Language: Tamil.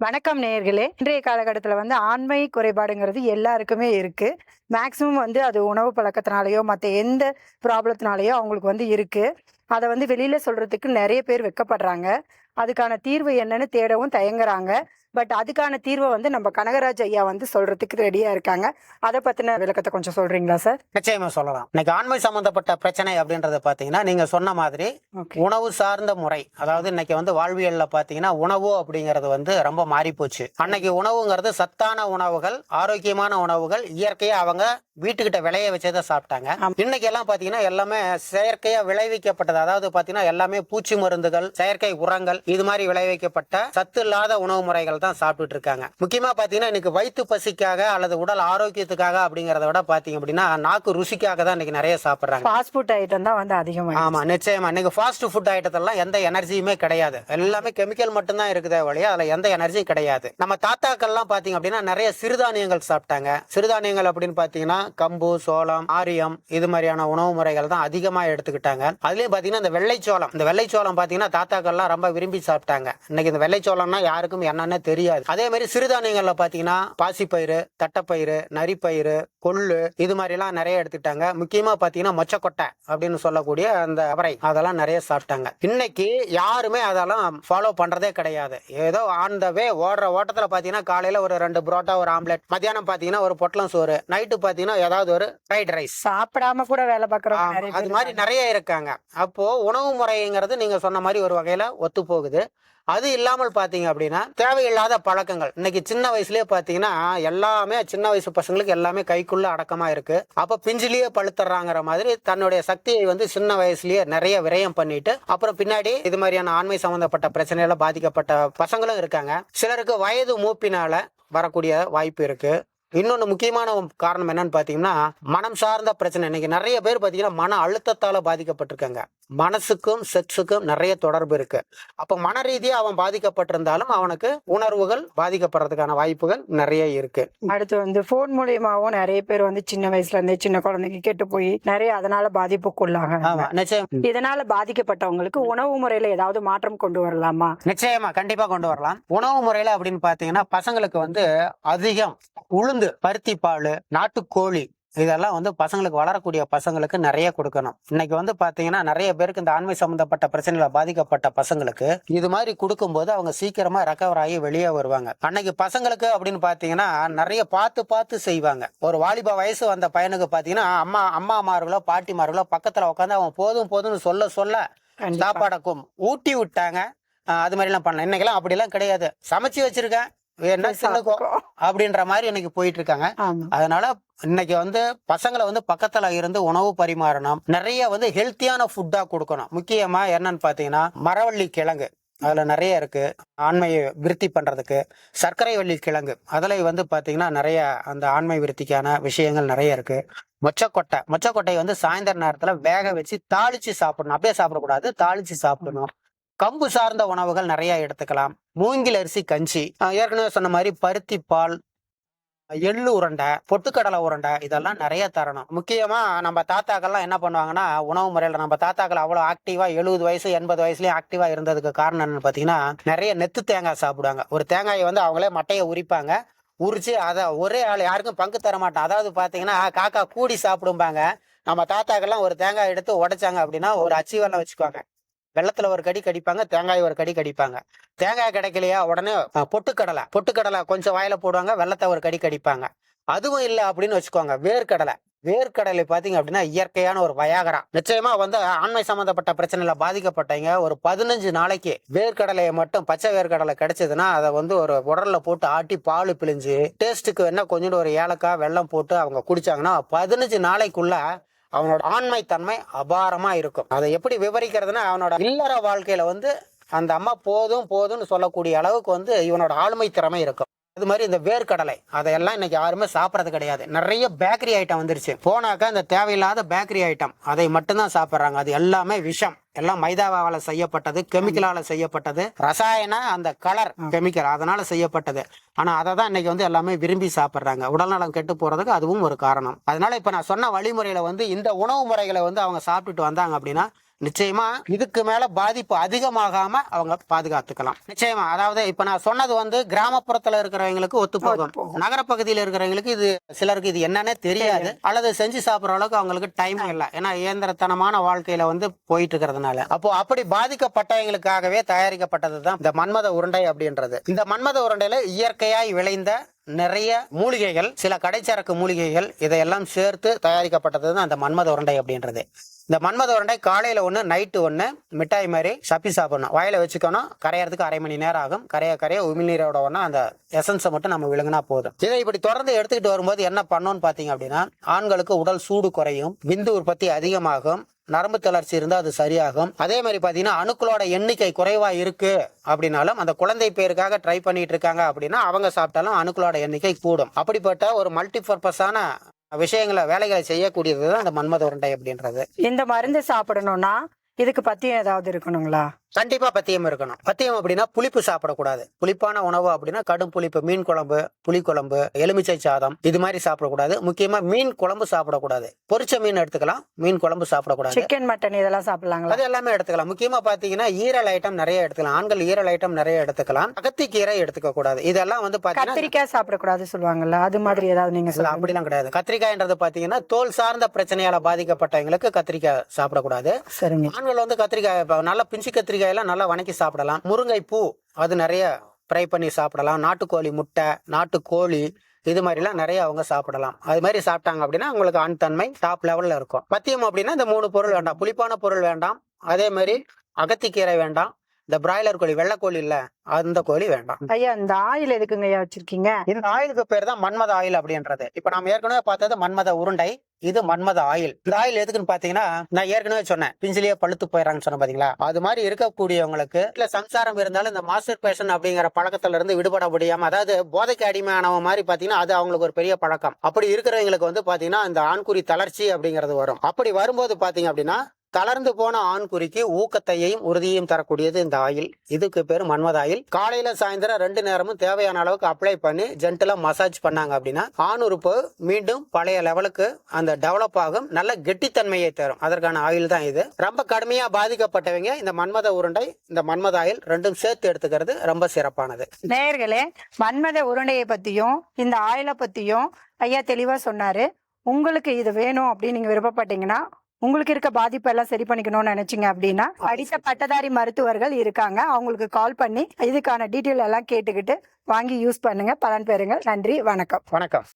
வணக்கம் நேயர்களே. இன்றைய காலகட்டத்தில் வந்து ஆண்மை குறைபாடுங்கிறது எல்லாருக்குமே இருக்குது மேக்ஸிமம் வந்து அது உணவு பழக்கத்தினாலேயோ மற்ற எந்த ப்ராப்ளத்தினாலேயோ அவங்களுக்கு வந்து இருக்குது அதை வந்து வெளியில் சொல்கிறதுக்கு நிறைய பேர் வெக்கப்படுறாங்க அதுக்கான தீர்வு என்னன்னு தேடவும் தயங்குறாங்க. பட் அதுக்கான தீர்வை வந்து நம்ம கனகராஜ் ஐயா வந்து சொல்றதுக்கு ரெடியா இருக்காங்க. அதை பத்தின விளக்கத்தை கொஞ்சம் சொல்றீங்களா சார்? நிச்சயமா சொல்லலாம். இன்னைக்கு ஆண்மை சம்பந்தப்பட்ட பிரச்சனை அப்படின்றத பாத்தீங்கன்னா நீங்க சொன்ன மாதிரி உணவு சார்ந்த முறை அதாவது இன்னைக்கு வந்து வாழ்வியல்ல பாத்தீங்கன்னா உணவு அப்படிங்கிறது வந்து ரொம்ப மாறி போச்சு அன்னைக்கு உணவுங்கிறது சத்தான உணவுகள் ஆரோக்கியமான உணவுகள் இயற்கையா அவங்க வீட்டுக்கிட்ட விளைய வச்சதை சாப்பிட்டாங்க. இன்னைக்கு எல்லாம் பாத்தீங்கன்னா எல்லாமே செயற்கையா விளைவிக்கப்பட்டது. அதாவது பாத்தீங்கன்னா எல்லாமே பூச்சி மருந்துகள் செயற்கை உரங்கள் இது மாதிரி விளைவிக்கப்பட்ட சத்து இல்லாத உணவு முறைகள் தான் சாப்பிட்டுட்டு இருக்காங்க முக்கியமா பாத்தீங்கன்னா இன்னைக்கு வயிற்று பசிக்காக அல்லது உடல் ஆரோக்கியத்துக்காக அப்படிங்கறத விட பாத்தீங்க அப்படின்னா நாக்கு ருசிக்காக தான் இன்னைக்கு நிறைய சாப்பிடுறாங்க. ஃபாஸ்ட் ஃபுட் ஐட்டம் தான் வந்து அதிகமாக ஆமா நிச்சயமா. இன்னைக்கு ஃபாஸ்ட் ஃபுட் ஐட்டத்தெல்லாம் எந்த எனர்ஜியுமே கிடையாது. எல்லாமே கெமிக்கல் மட்டும்தான் இருக்குதே வழியா அதுல எந்த எனர்ஜியும் கிடையாது. நம்ம தாத்தாக்கள்லாம் பாத்தீங்க அப்படின்னா நிறைய சிறுதானியங்கள் சாப்பிட்டாங்க. சிறுதானியங்கள் அப்படின்னு பாத்தீங்கன்னா கம்பு சோளம் ஆரியம் இது மாதிரியான உணவு முறைகள் தான் அதிகமா எடுத்துக்கிட்டாங்க. அதுலயும் பாத்தீங்கன்னா இந்த வெள்ளைச்சோளம். இந்த வெள்ளைச்சோளம் பாத்தீங்கன்னா தாத்தாக்கள்லாம் ரொம்ப விரும்பி சாப்பிட்டாங்க. இன்னைக்கு இந்த வெள்ளைச்சோளம்னா யாருக்கும் என்னன்னே தெரியாது. அதே மாதிரி சிறுதானியங்கள்ல பாத்தீங்கன்னா பாசிப்பயிறு தட்டைப்பயிறு நரிப்பயிறு கொள்ளு இது மாதிரி எல்லாம் நிறைய எடுத்துக்கிட்டாங்க. முக்கியமா பாத்தீங்கன்னா மொச்சக்கொட்டை அப்படின்னு சொல்லக்கூடிய அந்த அவரை அதெல்லாம் நிறைய சாப்பிட்டாங்க. இன்னைக்கு யாருமே அதெல்லாம் ஃபாலோ பண்றதே கிடையாது. ஏதோ ஆன் த வே ஓடுற ஓட்டத்துல பாத்தீங்கன்னா காலையில ஒரு ரெண்டு புரோட்டா ஒரு ஆம்லெட் மத்தியானம் பாத்தீங்கன்னா ஒரு பொட்டலம் சோறு நைட்டு பாத்தீங்கன்னா ஏதாவது ஒரு ஃப்ரைட் ரைஸ் சாப்பிடாம கூட வேலை நிறைய அது மாதிரி நிறைய இருக்காங்க. அப்போ உணவு முறைங்கிறது நீங்க சொன்ன மாதிரி ஒரு வகையில ஒத்து போகுது அது இல்லாமல் பாத்தீங்க அப்படின்னா தேவையில்லாத பழக்கங்கள். இன்னைக்கு சின்ன வயசுலயே பாத்தீங்கன்னா எல்லாமே சின்ன வயசு பசங்களுக்கு எல்லாமே கைக்குள்ள அடக்கமா இருக்கு. அப்ப பிஞ்சிலேயே பழுத்துறாங்கிற மாதிரி தன்னுடைய சக்தியை வந்து சின்ன வயசுலயே நிறைய விரயம் பண்ணிட்டு அப்புறம் பின்னாடி இது மாதிரியான ஆண்மை சம்பந்தப்பட்ட பிரச்சனையில பாதிக்கப்பட்ட பசங்களும் இருக்காங்க. சிலருக்கு வயது மூப்பினால வரக்கூடிய வாய்ப்பு இருக்கு. இன்னொன்று முக்கியமான காரணம் என்னன்னு பார்த்தீங்கன்னா மனம் சார்ந்த பிரச்சனை. இன்னைக்கு நிறைய பேர் பார்த்தீங்கன்னா மன அழுத்தத்தால் பாதிக்கப்பட்டிருக்காங்க. மனசுக்கும் செக்ஸுக்கும் நிறைய தொடர்பு இருக்கு. அப்போ மன ரீதியாக அவன் பாதிக்கப்பட்டிருந்தாலும் அவனுக்கு உணர்வுகள் பாதிக்கப்படுறதுக்கான வாய்ப்புகள் நிறைய இருக்கு. அடுத்து வந்து ஃபோன் மூலியமாவும் நிறைய பேர் வந்து சின்ன வயசுல இருந்தே சின்ன குழந்தைங்க கெட்டு போய் நிறைய அதனால பாதிப்புக்குள்ளாங்க ஆமா நிச்சயம். இதனால பாதிக்கப்பட்டவங்களுக்கு உணவு முறையில ஏதாவது மாற்றம் கொண்டு வரலாமா? நிச்சயமா கண்டிப்பா கொண்டு வரலாம். உணவு முறையில அப்படின்னு பாத்தீங்கன்னா பசங்களுக்கு வந்து அதிகம் உளுந்து பருத்தி பால் நாட்டுக்கோழி இதெல்லாம் வந்து பசங்களுக்கு வளரக்கூடிய பசங்களுக்கு நிறைய கொடுக்கணும். இன்னைக்கு வந்து பாத்தீங்கன்னா நிறைய பேருக்கு இந்த ஆண்மை சம்பந்தப்பட்ட பிரச்சனைகளை பாதிக்கப்பட்ட பசங்களுக்கு இது மாதிரி கொடுக்கும்போது அவங்க சீக்கிரமா ரெக்கவர் ஆகி வெளியே வருவாங்க. அன்னைக்கு பசங்களுக்கு அப்படின்னு பாத்தீங்கன்னா நிறைய பார்த்து பார்த்து செய்வாங்க. ஒரு வாலிப வயசு வந்த பையனுக்கு பாத்தீங்கன்னா அம்மா அம்மாமார்களோ பாட்டிமார்களோ பக்கத்துல உட்காந்து அவன் போதும் போதும்னு சொல்ல சொல்ல. சாப்பாடக்கும் ஊட்டி விட்டாங்க. அது மாதிரி எல்லாம் பண்ணலாம். இன்னைக்கெல்லாம் அப்படிலாம் கிடையாது. சமைச்சு வச்சிருக்கேன். வேணா தின்னுக்கோ அப்படின்ற மாதிரி இன்னைக்கு போயிட்டு இருக்காங்க அதனால இன்னைக்கு வந்து பசங்களை வந்து பக்கத்துல இருந்து உணவு பரிமாறணும். நிறைய வந்து ஹெல்த்தியான ஃபுட்டா கொடுக்கணும். முக்கியமா என்னன்னு பாத்தீங்கன்னா மரவள்ளி கிழங்கு. அதுல நிறைய இருக்கு. ஆண்மையை விருத்தி பண்றதுக்கு. சர்க்கரை வள்ளி கிழங்கு. அதுல வந்து பாத்தீங்கன்னா நிறைய அந்த ஆண்மை விருத்திக்கான விஷயங்கள் நிறைய இருக்கு. மொச்சக்கொட்டை. மொச்சக்கொட்டையை வந்து சாயந்தர நேரத்துல வேக வச்சு தாளிச்சு சாப்பிடணும். அப்படியே சாப்பிடக்கூடாது. தாளிச்சு சாப்பிடணும். கம்பு சார்ந்த உணவுகள் நிறைய எடுத்துக்கலாம். மூங்கில் அரிசி கஞ்சி ஏற்கனவே சொன்ன மாதிரி பருத்தி பால் எள்ளு உருண்டை பொட்டுக்கடலை உருண்டை இதெல்லாம் நிறைய தரணும். முக்கியமா நம்ம தாத்தாக்கள்லாம் என்ன பண்ணுவாங்கன்னா உணவு முறையில நம்ம தாத்தாக்கள் அவ்வளோ ஆக்டிவா எழுபது வயசு எண்பது வயசுலயும் ஆக்டிவா இருந்ததுக்கு காரணம் என்னன்னு பாத்தீங்கன்னா நிறைய நெத்து தேங்காய் சாப்பிடுவாங்க. ஒரு தேங்காயை வந்து அவங்களே மட்டையை உரிப்பாங்க. உரிச்சு அதை ஒரே ஆள் யாருக்கும் பங்கு தர மாட்டோம் அதாவது பாத்தீங்கன்னா காக்கா கூடி சாப்பிடும்பாங்க. நம்ம தாத்தாக்கெல்லாம் ஒரு தேங்காய் எடுத்து உடைச்சாங்க அப்படின்னா ஒரு அச்சி வச்சுக்குவாங்க. வெள்ளத்துல ஒரு கடி கடிப்பாங்க தேங்காய் ஒரு கடி கடிப்பாங்க. தேங்காய் கிடைக்கலையா? உடனே பொட்டுக்கடலை. பொட்டுக்கடலை கொஞ்சம் வாயில போடுவாங்க வெள்ளத்தை ஒரு கடி கடிப்பாங்க. அதுவும் இல்லை அப்படின்னு வச்சுக்கோங்க வேர்க்கடலை. வேர்க்கடலை பாத்தீங்க அப்படின்னா இயற்கையான ஒரு வயாகரா. நிச்சயமா வந்து ஆண்மை சம்பந்தப்பட்ட பிரச்சனையில பாதிக்கப்பட்டவங்க ஒரு பதினஞ்சு நாளைக்கு வேர்க்கடலையை மட்டும் பச்சை வேர்க்கடலை கிடைச்சதுன்னா அதை வந்து ஒரு உடல்ல போட்டு ஆட்டி பால் பிழிஞ்சு டேஸ்ட்டுக்கு என்ன கொஞ்சோண்டு ஒரு ஏலக்காய் வெல்லம் போட்டு அவங்க குடிச்சாங்கன்னா பதினஞ்சு நாளைக்குள்ள அவனோட ஆண்மை தன்மை அபாரமா இருக்கும். அதை எப்படி விவரிக்கிறதுனா அவனோட இல்லற வாழ்க்கையில வந்து அந்த அம்மா போதும் போதும்னு சொல்லக்கூடிய அளவுக்கு வந்து இவனோட ஆளுமை திறமை இருக்கும். அது மாதிரி இந்த வேர்க்கடலை அதையெல்லாம் இன்னைக்கு யாருமே சாப்பிட்றது கிடையாது. நிறைய பேக்கரி ஐட்டம் வந்துருச்சு. போனாக்கா இந்த தேவையில்லாத பேக்கரி ஐட்டம் அதை மட்டும்தான் சாப்பிட்றாங்க. அது எல்லாமே விஷம். எல்லாம் மைதாவால செய்யப்பட்டது கெமிக்கலால செய்யப்பட்டது. ரசாயன அந்த கலர் கெமிக்கல் அதனால செய்யப்பட்டது. ஆனா அதை தான் இன்னைக்கு வந்து எல்லாமே விரும்பி சாப்பிட்றாங்க. உடல்நலம் கெட்டு போறதுக்கு அதுவும் ஒரு காரணம். அதனால இப்ப நான் சொன்ன வழிமுறையில வந்து இந்த உணவு முறைகளை வந்து அவங்க சாப்பிட்டுட்டு வந்தாங்க அப்படின்னா நிச்சயமா இதுக்கு மேல பாதிப்பு அதிகமாகாம அவங்க பாதுகாத்துக்கலாம். நிச்சயமா. அதாவது இப்ப நான் சொன்னது வந்து கிராமப்புறத்துல இருக்கிறவங்களுக்கு ஒத்து போகும். நகரப்பகுதியில் இருக்கிறவங்களுக்கு இது சிலருக்கு இது என்னன்னே தெரியாது. அல்லது செஞ்சு சாப்பிடுற அளவுக்கு அவங்களுக்கு டைம் இல்லை. ஏன்னா இயந்திரத்தனமான வாழ்க்கையில வந்து போயிட்டு இருக்கிறதுனால அப்போ அப்படி பாதிக்கப்பட்டவங்களுக்காகவே தயாரிக்கப்பட்டது தான் இந்த மன்மத உருண்டை அப்படின்றது. இந்த மன்மத உருண்டையில இயற்கையாய் விளைந்த நிறைய மூலிகைகள் சில கடைச்சரக்கு மூலிகைகள் இதையெல்லாம் சேர்த்து தயாரிக்கப்பட்டது தான் அந்த மன்மத உருண்டை அப்படின்றது. இந்த மன்மத உருண்டை காலையில் ஒன்று நைட்டு ஒன்று மிட்டாய் மாதிரி சப்பி சாப்பிடணும். வாயில் வச்சுக்கணும் கரையறதுக்கு அரை மணி நேரம் ஆகும். கரைய கரைய உமிழ்நீரோட ஒன்றா அந்த எசன்ஸை மட்டும் நம்ம விழுங்கினா போதும். இதை இப்படி தொடர்ந்து எடுத்துக்கிட்டு வரும்போது என்ன பண்ணோன்னு பார்த்தீங்க அப்படின்னா ஆண்களுக்கு உடல் சூடு குறையும் விந்து உற்பத்தி அதிகமாகும் நரம்பு தளர்ச்சி இருந்தால் அது சரியாகும். அதே மாதிரி பார்த்தீங்கன்னா அணுக்களோட எண்ணிக்கை குறைவாக இருக்குது அப்படின்னாலும் அந்த குழந்தை பேருக்காக ட்ரை பண்ணிட்டு இருக்காங்க அப்படின்னா அவங்க சாப்பிட்டாலும் அணுக்களோட எண்ணிக்கை கூடும். அப்படிப்பட்ட ஒரு மல்டி பர்பஸான விஷயங்களை வேலைகளை செய்யக்கூடியது தான் அந்த மன்மத உருண்டை அப்படின்றது. இந்த மருந்து சாப்பிடணும்னா இதுக்கு பத்தியம் ஏதாவது இருக்கணுங்களா? கண்டிப்பா பத்தியம் இருக்கணும். பத்தியம் அப்படின்னா புளிப்பு சாப்பிடக்கூடாது. புளிப்பான உணவு அப்படின்னா கடும் புளிப்பு மீன் குழம்பு புளிக்குழம்பு எலுமிச்சை சாதம் இது மாதிரி சாப்பிடக்கூடாது. முக்கியமா மீன் குழம்பு சாப்பிடக்கூடாது. பொரிச்ச மீன் எடுத்துக்கலாம். மீன் குழம்பு சாப்பிடக்கூடாது. சிக்கன் மட்டன் இதெல்லாம் சாப்பிடலாங்களா? அது எல்லாமே எடுத்துக்கலாம். முக்கியமா பாத்தீங்கன்னா ஈரல் ஐட்டம் நிறைய எடுத்துக்கலாம். ஆண்கள் ஈரல் ஐட்டம் நிறைய எடுத்துக்கலாம். அகத்திக்கீரை எடுத்துக்க கூடாது இதெல்லாம் வந்து பாத்தீங்கன்னா கத்திரிக்காய் சாப்பிடக்கூடாது சொல்லுவாங்கல்ல. அது மாதிரி ஏதாவது நீங்க அப்படிலாம் கிடையாது. கத்திரிக்காய்ன்றது பாத்தீங்கன்னா தோல் சார்ந்த பிரச்சனையால பாதிக்கப்பட்டவங்களுக்கு கத்திரிக்காய் சாப்பிடக்கூடாது. சரிங்க. ஆண்கள் வந்து கத்திரிக்காய் நல்லா பிஞ்சு கத்திரிக்காயெல்லாம் நல்லா வணக்கி சாப்பிடலாம். முருங்கை பூ அது நிறைய ஃப்ரை பண்ணி சாப்பிடலாம். நாட்டுக்கோழி முட்டை நாட்டுக்கோழி இது மாதிரிலாம் நிறைய அவங்க சாப்பிடலாம். அது மாதிரி சாப்பிட்டாங்க அப்படின்னா அவங்களுக்கு ஆண் தன்மை டாப் லெவலில் இருக்கும். பத்தியம் அப்படின்னா இந்த மூணு பொருள் வேண்டாம். புளிப்பான பொருள் வேண்டாம். அதே மாதிரி அகத்திக்கீரை வேண்டாம். இந்த பிராய்லர் கோழி வெள்ளைக்கோழி இல்ல. அந்த கோழி வேண்டாம். ஐயா இந்த ஆயில் எதுக்குங்க ஐயா வச்சிருக்கீங்க? இந்த ஆயிலுக்கு பேர் தான் மன்மத ஆயில் அப்படின்றது. இப்ப நம்ம ஏற்கனவே பார்த்தது மன்மத உருண்டை இது மன்மத ஆயில். இந்த ஆயில் எதுக்குன்னு பாத்தீங்கன்னா நான் ஏற்கனவே சொன்னேன் பிஞ்சிலேயே பழுத்து போயிடறாங்கன்னு சொன்னேன் பாத்தீங்களா? அது மாதிரி இருக்கக்கூடியவங்களுக்கு இல்ல சம்சாரம் இருந்தாலும் இந்த மாஸ்டர் பேஷன் அப்படிங்கிற பழக்கத்துல இருந்து விடுபட முடியாம அதாவது போதைக்கு அடிமையானவ மாதிரி பாத்தீங்கன்னா அது அவங்களுக்கு ஒரு பெரிய பழக்கம். அப்படி இருக்கிறவங்களுக்கு வந்து பாத்தீங்கன்னா இந்த ஆண்குறி தளர்ச்சி அப்படிங்கிறது வரும். அப்படி வரும்போது பாத்தீங்க அப்படின்னா தளர்ந்து போன ஆண் குறிக்கு ஊக்கத்தையும் உறுதியையும் தரக்கூடியது இந்த ஆயில். இதுக்கு பேர் மன்மத ஆயில். காலையில சாயந்தரம் ரெண்டு நேரமும் தேவையான அளவுக்கு அப்ளை பண்ணி ஜென்டலா மசாஜ் பண்ணாங்க அப்படின்னா ஆண் உறுப்பு மீண்டும் பழைய லெவலுக்கு அந்த டெவலப் ஆகும். நல்ல கெட்டித்தன்மையை தரும். அதற்கான ஆயில் தான் இது. ரொம்ப கடுமையா பாதிக்கப்பட்டவங்க இந்த மன்மத உருண்டை இந்த மன்மத ஆயில் ரெண்டும் சேர்த்து எடுத்துக்கிறது ரொம்ப சிறப்பானது. நேயர்களே மன்மத உருண்டையை பத்தியும் இந்த ஆயிலை பத்தியும் ஐயா தெளிவா சொன்னாரு. உங்களுக்கு இது வேணும் அப்படின்னு நீங்க விருப்பப்பட்டீங்கன்னா உங்களுக்கு இருக்க பாதிப்பு எல்லாம் சரி பண்ணிக்கணும்னு நினைச்சீங்க அப்படின்னா படித்த பட்டதாரி மருத்துவர்கள் இருக்காங்க. அவங்களுக்கு கால் பண்ணி இதுக்கான டீட்டெயில் எல்லாம் கேட்டுக்கிட்டு வாங்கி யூஸ் பண்ணுங்க. பலன் பெறுங்க நன்றி வணக்கம். வணக்கம்.